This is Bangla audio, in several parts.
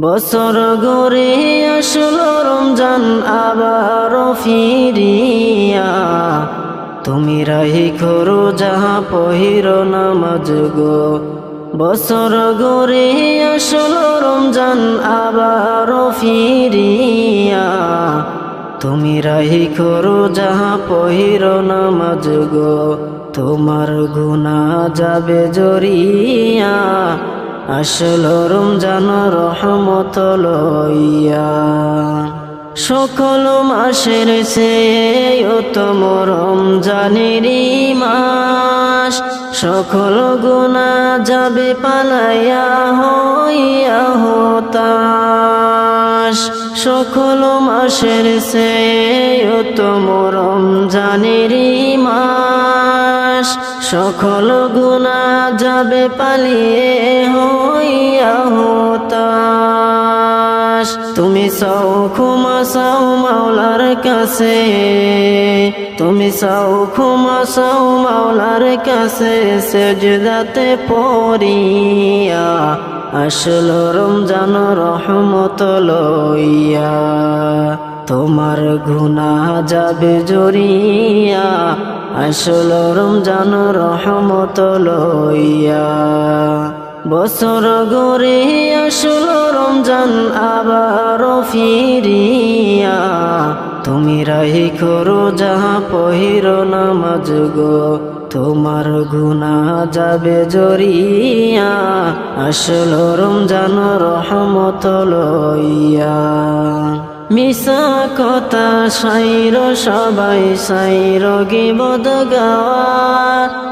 বছর গড়ে আসলো রমজান, আবার ফিরিয়া। তুমি রাহি করো যাহা পহির নামাজ গো। বছর গড়ে আসলো রমজান, আবার ফিরিয়া। তুমি রাহি করো যাহা পহির নামাজ গো। তোমার গুণা যাবে জরিয়া। আসল রমজান রহমত লইয়া। সকল মাসের সে উত্তম রমজানেরই মাস। সকল গুণা যাবে পালাইয়া হইয়া হতাশ। সকল মাসের সে উত্তম রমজানেরই মাস। সকল গুণা যাবে পালিয়ে হইয়া হতাশ। তুমি সাও ক্ষমা সাও মাওলার কাছে। তুমি সাও ক্ষমা সাও মাওলার কাছে। সেজদাতে পড়িয়া আসল রমজান রহমত লইয়া তোমার গুনা যাবে জরিয়া আসল রমজান রহমত লইয়া। বছর গড়ে আসল রমজান আবার ফিরিয়া। তুমি রাহি করো যাহা পহির নামাজ গো, তোমার গুনা যাবে জরিয়া। আসল রমজান রহমত লইয়া। মিশা কথা সাইর, সবাই সাইর, গিবদ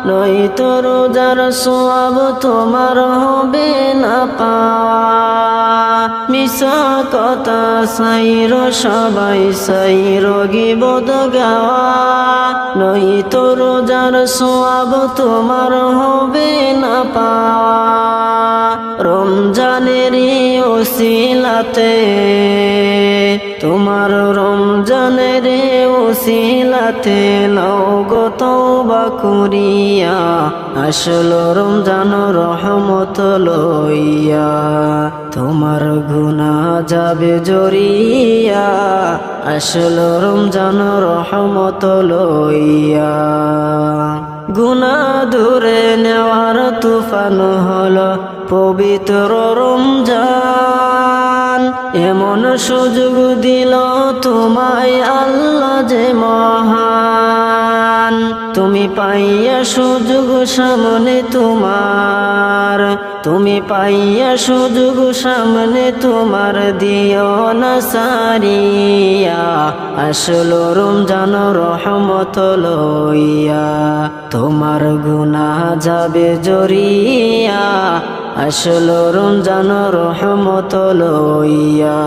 নই তো রোজার সোয়াব তোমার হবে না পাওয়া মিশা কথা সাইর, সবাই সাইর, গিবদ গাওয়া নই তো রোজার সোয়াব তোমার হবে না পাওয়া রমজানের ওসিলাতে তোমার রমজানের ওসিলাতে লৌগত বা করিয়া, আসল রমজান রহমত লইয়া। তোমার গুনা যাবে জরিয়া, আসল রমজান রহমত লইয়া। গুনা দূরে নেওয়ার তুফান হল পবিত্র রমজান। এমন সুযোগ দিল তোমায় আল্লাহ যে মহান। তুমি পাইয়া সুযোগ সামনে তোমার। তুমি পাইয়া সুযোগ সামনে তোমার দিও না সারিয়া। আসল রমজান রহমত লইয়া তোমার গুনা যাবে জরিয়া। আসল রমজান রহমত লইয়া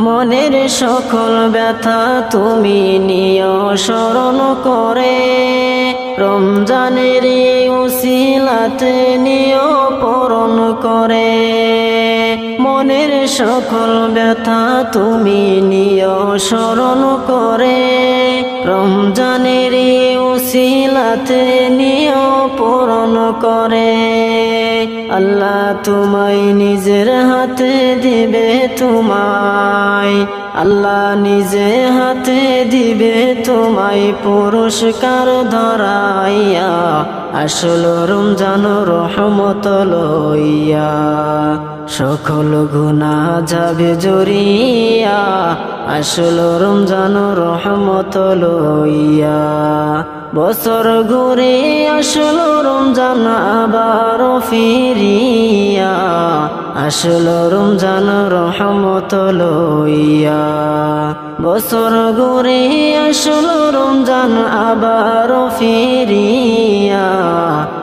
মনের সকল ব্যথা তুমি নিয় স্মরণ করে। রমজানের উসিলাতে নিয় পরণ করে। মনের সকল ব্যথা তুমি নিয় স্মরণ করে। রমজানের উসিলাতে নিয় পূরণ করে। আল্লাহ তোমায় নিজের হাতে দিবে তোমায়। আল্লাহ নিজে হাতে দিবে তোমায় পুরস্কার ধরাইয়া। আসল রমজান রহমত লইয়া, সকল গুণা যাবে জরিয়া। আসল রমজান রহমত লইয়া, বছর ঘুরে আসল রমজান আবার ফিরিয়া। আসল রমজান রহমত লইয়া, বছর ঘুরে আসল রমজান আবার ফিরিয়া।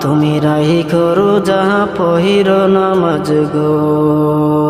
তুমি রাহি করো যাহা পহির নামাজ গো।